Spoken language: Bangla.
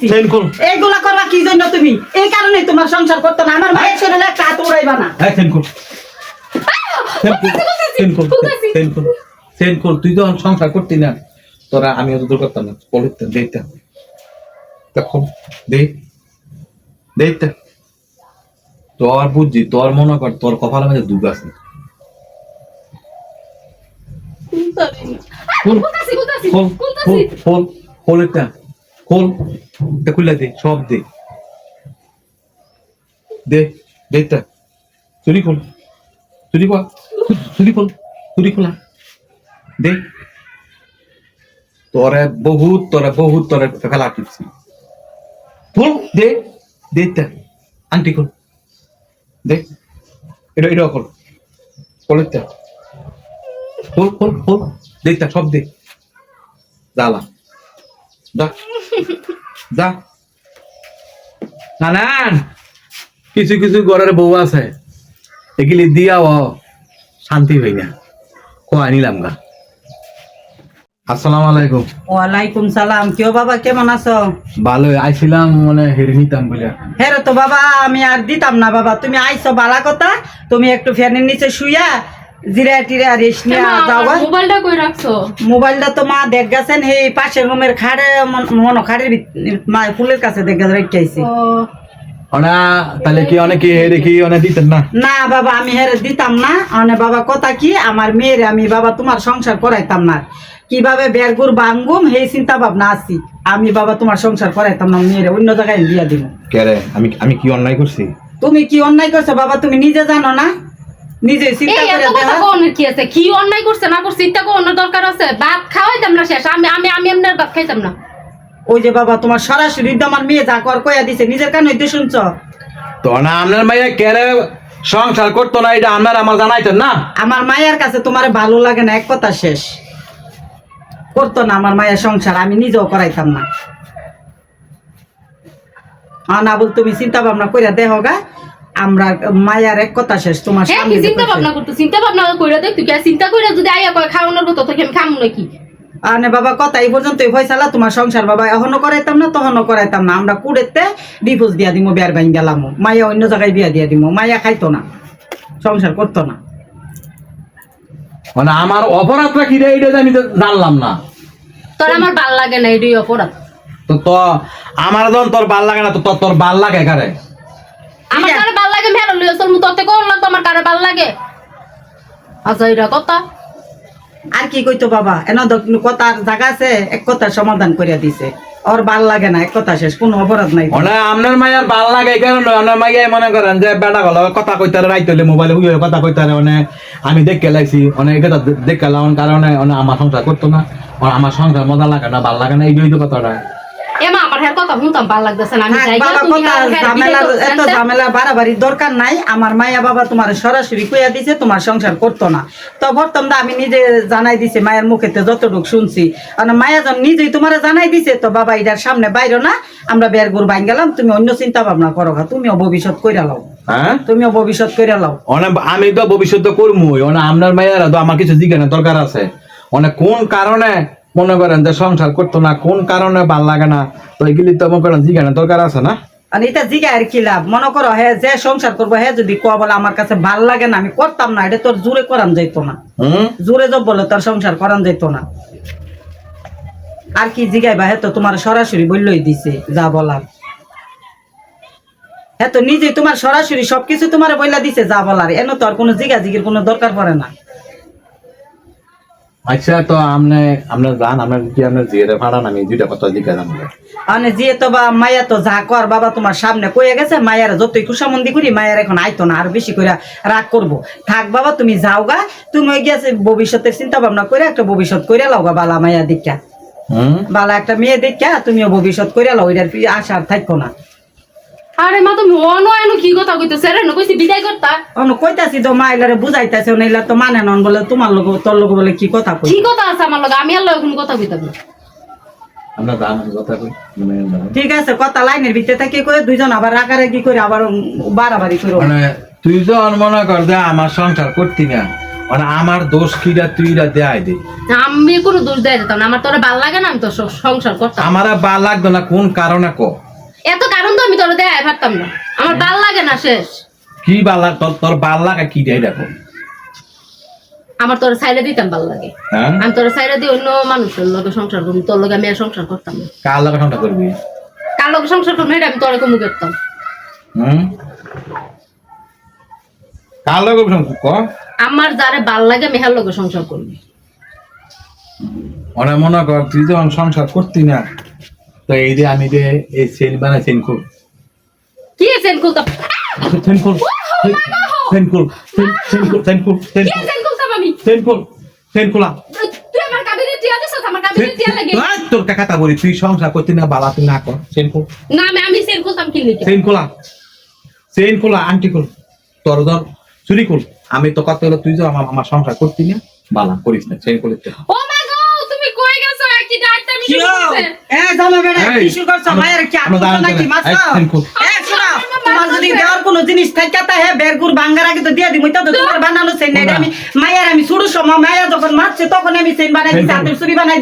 দিছি এইগুলা করবা কি জন্য তুমি? এই কারণে তোমার সংসার করতো না। আমার মায়ের শরীরে একটা হাত উড়াইবা না। হ্যাঁ তুই তো সংসার করতি না। তোরা আমি অত দূর করতাম না। বলিতে দেখতাম তা। খোল দে তোর বুঝছি তোর মনে কর তোর কপালের মধ্যে দুগ আছে। খোল খোল খোল খোল খোল একটা খোল। এটা খুলে দে, সব দে। দে দেখটা চুরি খোল। চুরি চুরি খোল। চুরি খোলা। দে। তোরে বহুত তোরে বহুত টিপছি খোল দে দেখটা আন্টি খোল। দে। এটা এটা খোল। একটা খোল খোল খোল। দেখটা সব দে। জ্বালা যা। নানান কিছু কিছু ঘরের বউ আছে। এগুলি দিয়াও শান্তি হই না। কোয়া নিলাম গা। আসসালামু আলাইকুম। ওয়ালাইকুম সালাম। কেউ বাবা কেমন আছো? ভালো আইছিলাম মানে হেরে নিতাম বলে। হ্যাঁ রে তো বাবা আমি আর দিতাম না বাবা। তুমি আইছো বালা কথা তুমি একটু ফ্যানের নিচে শুইয়া জিরা টিরা রেস্ট নিয়ে মা, মোবাইলটা কই রাখছো? মোবাইলটা তো মা দেখ গেছেন এই পাশের রুমের খাড়ে মন খাড়ের মা ফুলের কাছে দেখ গেছে রেখে আইছি। অনা তাহলে কি অনেকে হেরে কি অনেক দিতেন না? না বাবা আমি হেরে দিতাম না। অনে বাবা কথা কি? আমার মেয়ের আমি বাবা তোমার সংসার করাইতাম না। কীভাবে বেরগুর বাঙ্গুম সেই চিন্তা ভাবনা আছি। আমি বাবা তোমার সংসার করাইতাম না মেয়ের অন্য জায়গায় বিয়া দিব কে রে? আমি আমি কি অন্যায় করছি? তুমি কি অন্যায় করছ? বাবা তুমি নিজে জানো না? নিজে চিন্তা করে দেখা। কি আছে? কি অন্যায় করছে না করছে ইত্যা কোনের দরকার আছে? ভাত খাওয়াইতাম না শেষ আমি আমি আমি এমনি ভাত খাইতাম না। ওই যে বাবা তোমার সরাসরি আমার মেয়ে যা কর কয়া দিছে নিজের কানে হইতে শুনছ? তো না আপনার মাইয়া কে সংসার করতো না এটা আপনার আমার জানাইতেন না? আমার মায়ের কাছে তোমার ভালো লাগে না এক কথা শেষ। করতো না আমার মায়ের সংসার আমি নিজেও করাইতাম না। আর না বল তুমি চিন্তা ভাবনা কইরা দেহ গা। আমরা মায়ার এক কথা শেষ তোমার হ্যাঁ সামনে চিন্তা ভাবনা করতো চিন্তা ভাবনা কইরা দেখ তুই কি চিন্তা কইরা যদি আইয়া কয় খাওয়ানোর মতো তোকে আমি খামু নাকি? আনে বাবা কথা এই পর্যন্ত ফয়সালা তোমার সংসার বাবা এখনও করাইতাম না তখনও করাইতাম না। আমরা কুড়েতে ডিভোর্স দিয়া দিমো বিয়ার বাইন গেলাম। মায়া অন্য জায়গায় বিয়া দিয়া দিমো। মায়া খাইতো না সংসার করতো না। মানে আমার অপরাধটা কি রে? এটা আমি তো জানলাম না। তোর আমার ভালো লাগে না এটাই অপরাধ। তো তো আমার যখন তোর ভালো লাগে না তো তোর তোর ভালো লাগে কারে? আমার কারে ভালো লাগে কোন লাগতো আমার কারে ভালো লাগে? আচ্ছা কথা। আর কি কইতো বাবা? এন কথার জায়গা আছে এক কথার সমাধান করিয়া দিছে। ওর ভালো লাগে না এক কথা শেষ কোনো অপরাধ নাই মানে আপনার মায়ের ভালো লাগে এই কারণে আপনার মাইয়াই মনে করেন যে বেটা গেল কথা কইতারে রাইত হইলে মোবাইলে হুই কথা কইতারে মানে আমি দেখে লাইছি অনেক এটা দেখে লাগার কারণে মানে আমার সংসার করতো না। আর আমার সংসার মজা লাগে না ভালো লাগে না এই দুই কথাটা। হ্যাঁ কথা শুনতাম ভালো লাগতেছে না। আমি যাই তুমি কথা হ্যাঁ, বিদায় ঝামেলা এত ঝামেলা বাড়াবাড়ির দরকার নাই। আমার মায়া বাবা তোমার সরাসরি কইয়া দিছে তোমার সংসার করতো না। তো প্রথম আমি নিজে জানাই দিছে মায়ের মুখেতে যতটুকু শুনছি। আর মায়া যখন নিজেই তোমার জানাই দিছে তো বাবা এটার সামনে বাইরে না। আমরা বের গুড় বাইন গেলাম তুমি অন্য চিন্তা ভাবনা করো তুমিও ভবিষ্যৎ কইরা লাও। হ্যাঁ? তুমিও ভবিষ্যৎ কইরা লাও। অনেক আমি তো ভবিষ্যৎ করবই অনেক আপনার মায়েরা তো আমার কিছু জিজ্ঞাসা দরকার আছে। অনেক কোন কারণে মনে করেন যে সংসার করতো না কোন কারণে ভালো লাগে না তো এগুলি তো মনে করেন জিজ্ঞাসা দরকার আছে না? আর এটা জিগা আর কি লাভ? মনে করো হ্যাঁ যে সংসার করব হ্যাঁ যদি কোয়া বলে আমার কাছে ভালো লাগে না আমি করতাম না এটা তোর জোরে করান যাইতো না। হুম? জোরে জব বলে তোর সংসার করান না। আর কি জিগাই বা হ্যাঁ তো তোমার সরাসরি বললই দিছে যা বলার। হ্যাঁ তো নিজে তোমার সরাসরি সবকিছু তোমার বইলা দিছে যা বলার। এন তো আর কোনো জিগা জিগির কোনো দরকার পড়ে না। আচ্ছা তো আপনার আপনার কি আপনার জিয়ের ভাড়ান আমি দুইটা কথা জিজ্ঞাসা জানব মানে জিয়ে তো বা মায়া তো যা কর বাবা তোমার সামনে কয়ে গেছে মায়ের যতই খুশামন্দি করি মায়ের এখন আইতো না আর বেশি করে রাগ করব। থাক বাবা তুমি যাও গা তুমি ওই গেছে ভবিষ্যতের চিন্তা ভাবনা করে একটা ভবিষ্যৎ করে লাও গা বালা মায়া হুম? বালা একটা মেয়ে দেখা তুমিও ভবিষ্যৎ করে লাও এটার আশা আর থাকব না। আরে মা তুমি অন এনো কি কথা কইতেছে? রে ন কইছি বিদায় করতা অন্য কইতাছি তো মা এলারে বুঝাইতাছে নাইলা তো মানে নন বলে তোমার লোক তোর লোক বলে কি কথা কই কি কথা আছে আমার লগে? আমি আর লগে কোনো কথা কইতাম না। আপনার জান কথা কই ঠিক আছে কথা লাইনের ভিতরে থাকি কই দুইজন আবার রাগারাগি করে আবার বাড়াবাড়ি করে। মানে তুই যখন মনে কর যে আমার সংসার করতি না মানে আমার দোষ কিরা তুইরা দেয় দে। আমি কোনো দোষ দেয় দিতাম না আমার তোরা ভালো লাগে না আমি তো সংসার করতাম। আমার আর বা লাগতো না কোন কারণে ক? এত কারণ তো আমি তোরা দেয় পারতাম না। আমার ভালো লাগে না শেষ। কি বালা তোর তোর ভালো লাগা কি দেয় দেখো? আমার তোরা সাইডে দিতাম ভালো লাগে। হ্যাঁ? আমি তোরা সাইডে দিয়ে অন্য মানুষের লগে সংসার করব তোর লগে আমি আর সংসার করতাম না। কার লাগা সংসার করবি? কার লগে সংসার করব এটা আমি তোরা কমু করতাম। হুম? কার লাগা সংসার ক? আমার যারে ভালো লাগে মেহার লগে সংসার করবি। অনেক মনে কর তুই যখন সংসার করতি না। তো এই যে আমি যে এই বানাই কি সেন খুলতাম সেন খুল সেন খুল সেন খুল সেন খুল সেন কি সেন খুলতাম আমি তুই আমার কাবিনে টিয়া দিছ আমার কাবিনে টিয়া লাগে। তোর বলি তুই সংসার করতি না বালা তুই না কর। সেন খুল না আমি আমি সেন খুলতাম কি লিখে সেন খোলা সেন খোলা আন্টি খুল তোর ধর চুরি খুল আমি তো কত হলো তুই যে আমার আমার সংসার করতি না বালা করিস না সেন খুলিস না। ও মায়ের হ্যাঁ। আমি মায়ের আমি শুরু সময় মায়া যখন মারছে তখন আমি সেন বানাই হাতের চুরি বানাই